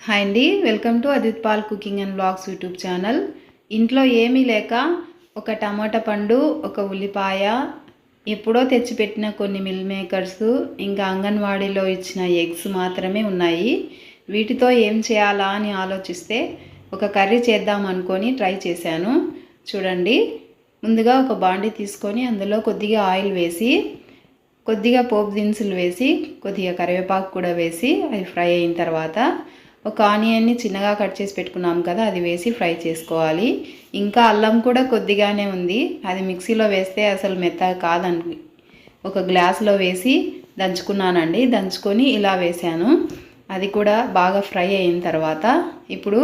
Hi అండి welcome to Adith Paul cooking and blogs YouTube channel. ఇంట్లో ఏమీ లేక ఒక టమాటా పండు ఒక ఉల్లిపాయ ఎప్పుడో తెచ్చిపెట్టిన కొన్ని మిల్ మేకర్స్ ఇంకా అంగన్వాడీలో ఇచ్చిన ఎగ్స్ మాత్రమే ఉన్నాయి. వీటితో ఏం చేయాలా అని ఆలోచిస్తే ఒక కర్రీ చేద్దాం అనుకొని ట్రై చేశాను. చూడండి ముందుగా ఒక బాండి తీసుకొని అందులో కొద్దిగా ఆయిల్ వేసి కొద్దిగా పోపు దినుసులు వేసి కొద్దిగా కరివేపాకు కూడా వేసి అది ఫ్రై అయిన తర్వాత ఒక ఆనియన్ని చిన్నగా కట్ చేసి పెట్టుకున్నాం కదా అది వేసి ఫ్రై చేసుకోవాలి. ఇంకా అల్లం కూడా కొద్దిగానే ఉంది. అది మిక్సీలో వేస్తే అసలు మెత్తగా కాదని ఒక గ్లాస్లో వేసి దంచుకున్నానండి. దంచుకొని ఇలా వేసాను. అది కూడా బాగా ఫ్రై అయిన తర్వాత ఇప్పుడు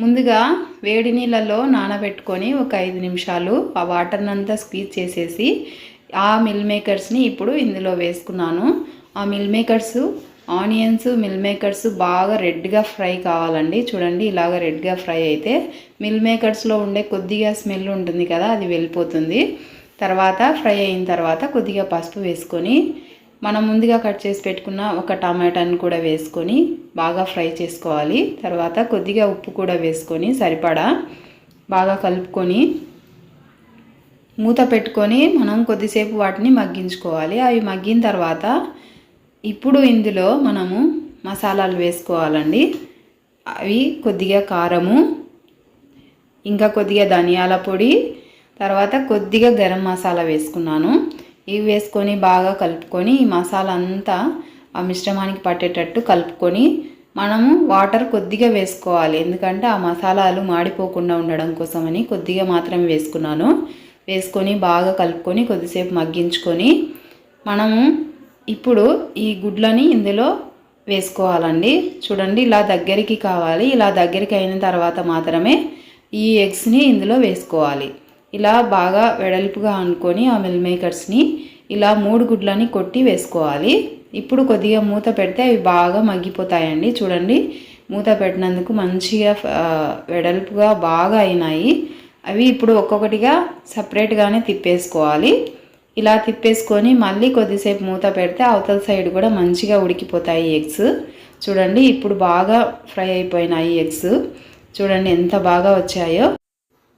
ముందుగా వేడి నీళ్ళలో నానబెట్టుకొని ఒక ఐదు నిమిషాలు ఆ వాటర్నంతా స్క్వీజ్ చేసేసి ఆ మిల్ మేకర్స్ని ఇప్పుడు ఇందులో వేసుకున్నాను. ఆ meal makers onions meal makers బాగా రెడ్గా ఫ్రై కావాలండి. చూడండి ఇలాగ రెడ్గా ఫ్రై అయితే మిల్ మేకర్స్లో ఉండే కొద్దిగా స్మెల్ ఉంటుంది కదా అది వెళ్ళిపోతుంది. తర్వాత ఫ్రై అయిన తర్వాత కొద్దిగా పసుపు వేసుకొని మనం ముందుగా కట్ చేసి పెట్టుకున్న ఒక టమాటాని కూడా వేసుకొని బాగా ఫ్రై చేసుకోవాలి. తర్వాత కొద్దిగా ఉప్పు కూడా వేసుకొని సరిపడా బాగా కలుపుకొని మూత పెట్టుకొని మనం కొద్దిసేపు వాటిని మగ్గించుకోవాలి. అవి మగ్గిన తర్వాత ఇప్పుడు ఇందులో మనము మసాలాలు వేసుకోవాలండి. అవి కొద్దిగా కారము ఇంకా కొద్దిగా ధనియాల పొడి తర్వాత కొద్దిగా గరం మసాలా వేసుకున్నాను. ఇవి వేసుకొని బాగా కలుపుకొని ఈ మసాలా అంతా ఆ మిశ్రమానికి పట్టేటట్టు కలుపుకొని మనము వాటర్ కొద్దిగా వేసుకోవాలి. ఎందుకంటే ఆ మసాలాలు మాడిపోకుండా ఉండడం కోసమని కొద్దిగా మాత్రమే వేసుకున్నాను. వేసుకొని బాగా కలుపుకొని కొద్దిసేపు మగ్గించుకొని మనము ఇప్పుడు ఈ గుడ్లని ఇందులో వేసుకోవాలండి. చూడండి ఇలా దగ్గరికి కావాలి. ఇలా దగ్గరికి అయిన తర్వాత మాత్రమే ఈ ఎగ్స్ని ఇందులో వేసుకోవాలి. ఇలా బాగా వెడల్పుగా అనుకొని ఆ మిల్ మేకర్స్ని ఇలా మూడు గుడ్లని కొట్టి వేసుకోవాలి. ఇప్పుడు కొద్దిగా మూత పెడితే అవి బాగా మగ్గిపోతాయండి. చూడండి మూత పెట్టినందుకు మంచిగా వెడల్పుగా బాగా అయినాయి. అవి ఇప్పుడు ఒక్కొక్కటిగా సపరేట్గానే తిప్పేసుకోవాలి. ఇలా తిప్పేసుకొని మళ్ళీ కొద్దిసేపు మూత పెడితే అవతల సైడ్ కూడా మంచిగా ఉడికిపోతాయి ఎగ్స్. చూడండి ఇప్పుడు బాగా ఫ్రై అయిపోయినాయి ఎగ్స్. చూడండి ఎంత బాగా వచ్చాయో.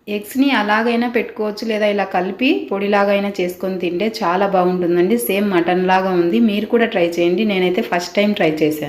ఎగ్స్ని అలాగైనా పెట్టుకోవచ్చు లేదా ఇలా కలిపి పొడిలాగైనా చేసుకొని తింటే చాలా బాగుంటుందండి. సేమ్ మటన్ లాగా ఉంది. మీరు కూడా ట్రై చేయండి. నేనైతే ఫస్ట్ టైం ట్రై చేశాను.